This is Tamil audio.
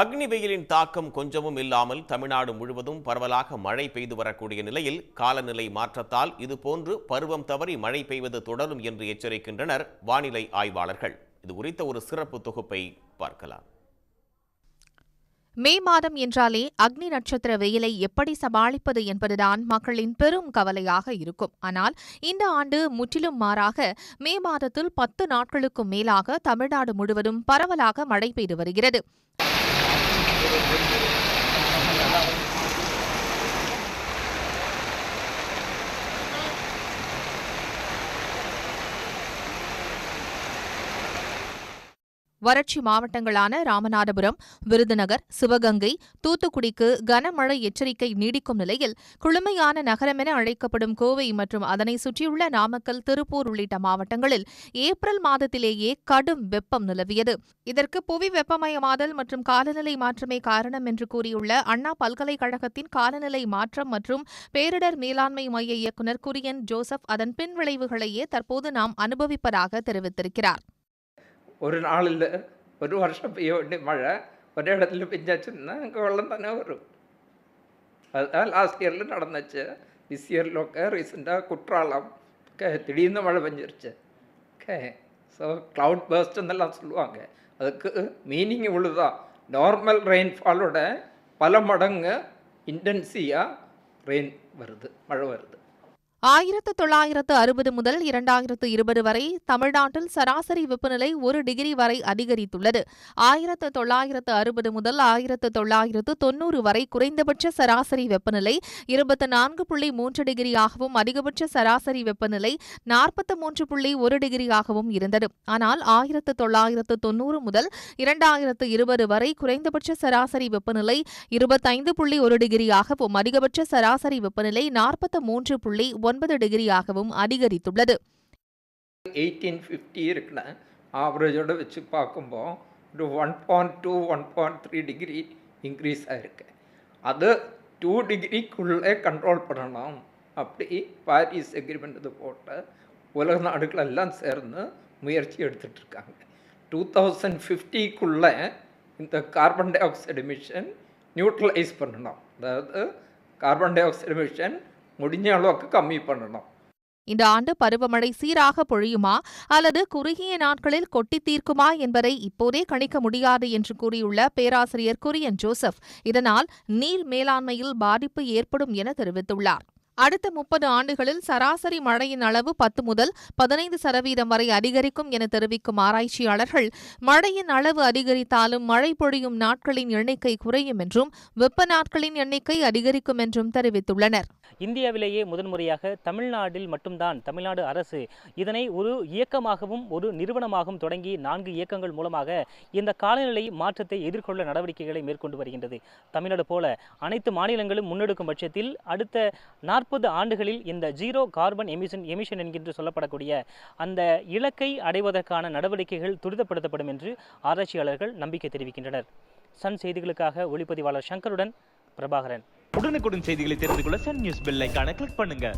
அக்னி வெயிலின் தாக்கம் கொஞ்சமும் இல்லாமல் தமிழ்நாடு முழுவதும் பரவலாக மழை பெய்து வரக்கூடிய நிலையில் காலநிலை மாற்றத்தால் இதுபோன்று பருவம் தவறி மழை பெய்வது தொடரும் என்று எச்சரிக்கின்றனர் வானிலை ஆய்வாளர்கள். இது குறித்த ஒரு சிறப்பு தொகுப்பை பார்க்கலாம். மே மாதம் என்றாலே அக்னி நட்சத்திர வெயிலை எப்படி சமாளிப்பது என்பதுதான் மக்களின் பெரும் கவலையாக இருக்கும். ஆனால் இந்த ஆண்டு முற்றிலும் மாறாக மே மாதத்தில் பத்து நாட்களுக்கும் மேலாக தமிழ்நாடு முழுவதும் பரவலாக மழை பெய்து வருகிறது. Thank you. வறட்சி மாவட்டங்களான ராமநாதபுரம் விருதுநகர் சிவகங்கை தூத்துக்குடிக்கு கனமழை எச்சரிக்கை நீடிக்கும் நிலையில் குளுமையான நகரமென அழைக்கப்படும் கோவை மற்றும் அதனை சுற்றியுள்ள நாமக்கல் திருப்பூர் உள்ளிட்ட மாவட்டங்களில் ஏப்ரல் மாதத்திலேயே கடும் வெப்பம் நிலவியது. இதற்கு புவி வெப்பமயமாதல் மற்றும் காலநிலை மாற்றமே காரணம் என்று கூறியுள்ள அண்ணா பல்கலைக்கழகத்தின் காலநிலை மாற்றம் மற்றும் பேரிடர் மேலாண்மை மைய இயக்குநர் குரியன் ஜோசப் அதன் பின்விளைவுகளையே தற்போது நாம் அனுபவிப்பதாக தெரிவித்திருக்கிறார். ஒரு நாளில் ஒரு வருஷம் பெய்ய வேண்டிய மழை ஒரே இடத்துல பெஞ்சாச்சுன்னா அங்கே வெள்ளம் தானே வரும் அதுதான் லாஸ்ட் இயரில் நடந்துச்சு திஸ் இயர்லோக்க ரீசெண்டாக குற்றாலம் ஓகே திடீர்னு மழை பெஞ்சிருச்சு ஓகே ஸோ க்ளவுட் பேர்ஸ்ட்னெல்லாம் சொல்லுவாங்க அதுக்கு மீனிங் இவ்வளோதான் நார்மல் ரெயின்ஃபாலோட பல மடங்கு இன்டென்சியாக ரெயின் வருது மழை வருது ஆயிரத்து தொள்ளாயிரத்து அறுபது முதல் இரண்டாயிரத்து இருபது வரை தமிழ்நாட்டில் சராசரி வெப்பநிலை ஒரு டிகிரி வரை அதிகரித்துள்ளது. ஆயிரத்து தொள்ளாயிரத்து அறுபது முதல் ஆயிரத்து தொள்ளாயிரத்து தொன்னூறு வரை குறைந்தபட்ச சராசரி வெப்பநிலை இருபத்து நான்கு புள்ளி மூன்று டிகிரியாகவும் அதிகபட்ச சராசரி வெப்பநிலை நாற்பத்து மூன்று புள்ளி ஒரு டிகிரியாகவும் இருந்தது. ஆனால் ஆயிரத்து தொள்ளாயிரத்து தொன்னூறு முதல் இரண்டாயிரத்து இருபது வரை குறைந்தபட்ச சராசரி வெப்பநிலை இருபத்தைந்து புள்ளி ஒரு டிகிரியாகவும் அதிகபட்ச சராசரி வெப்பநிலை நாற்பத்து மூன்று புள்ளி ஒன்பது டிகிரியாகவும் அதிகரித்துள்ளது. எயிட்டீன் ஃபிஃப்டி இருக்குன்னா ஆவரேஜோடு வச்சு பார்க்கும்போது ஒரு one point two one point three degree increase ஆகிருக்கு அது டூ டிகிரிக்குள்ளே கண்ட்ரோல் பண்ணணும். அப்படி பாரிஸ் அக்ரிமெண்ட் இது போட்டு உலக நாடுகள் எல்லாம் சேர்ந்து முயற்சி எடுத்துகிட்டு டூ தௌசண்ட் ஃபிஃப்டிக்குள்ளே இந்த carbon dioxide mission neutralise பண்ணணும். அதாவது கார்பன் டை ஆக்சைடு மிஷன் முடிஞ்ச அளவுக்கு கம்மி பண்ணணும். இந்த ஆண்டு பருவமழை சீராக பொழியுமா அல்லது குறுகிய நாட்களில் கொட்டி தீர்க்குமா என்பதை இப்போதே கணிக்க முடியாது என்று கூறியுள்ள பேராசிரியர் குரியன் ஜோசப். இதனால் நீர் மேலாண்மையில் பாதிப்பு ஏற்படும் என தெரிவித்துள்ளார். அடுத்த முப்பது ஆண்டுகளில் சராசரி மழையின் அளவு பத்து முதல் பதினைந்து சதவீதம் வரை அதிகரிக்கும் என தெரிவிக்கும் ஆராய்ச்சியாளர்கள் மழையின் அளவு அதிகரித்தாலும் மழை பொழியும் நாட்களின் எண்ணிக்கை குறையும் என்றும் வெப்ப நாட்களின் எண்ணிக்கை அதிகரிக்கும் என்றும் தெரிவித்துள்ளனர். இந்தியாவிலேயே முதன்முறையாக தமிழ்நாட்டில் மட்டும்தான் தமிழ்நாடு அரசு இதனை ஒரு இயக்கமாகவும் ஒரு நிறுவனமாகவும் தொடங்கி நான்கு இயக்கங்கள் மூலமாக இந்த காலநிலை மாற்றத்தை எதிர்கொள்ள நடவடிக்கைகளை மேற்கொண்டு வருகின்றது. தமிழ்நாடு போல அனைத்து மாநிலங்களும் முன்னெடுக்கும் பட்சத்தில் அடுத்த நாற்பது ஆண்டுகளில் இந்த ஜீரோ கார்பன் எமிஷன் எமிஷன் என்கின்ற சொல்லப்படக்கூடிய அந்த இலக்கை அடைவதற்கான நடவடிக்கைகள் துரிதப்படுத்தப்படும் என்று ஆராய்ச்சியாளர்கள் நம்பிக்கை தெரிவிக்கின்றனர். சன் செய்திகளுக்காக ஒளிப்பதிவாளர் சங்கருடன் பிரபாகரன். உடனுக்குடன் செய்திகளை தெரிந்து கொள்ள சன் நியூஸ் பெல் ஐக்கான கிளிக் பண்ணுங்க.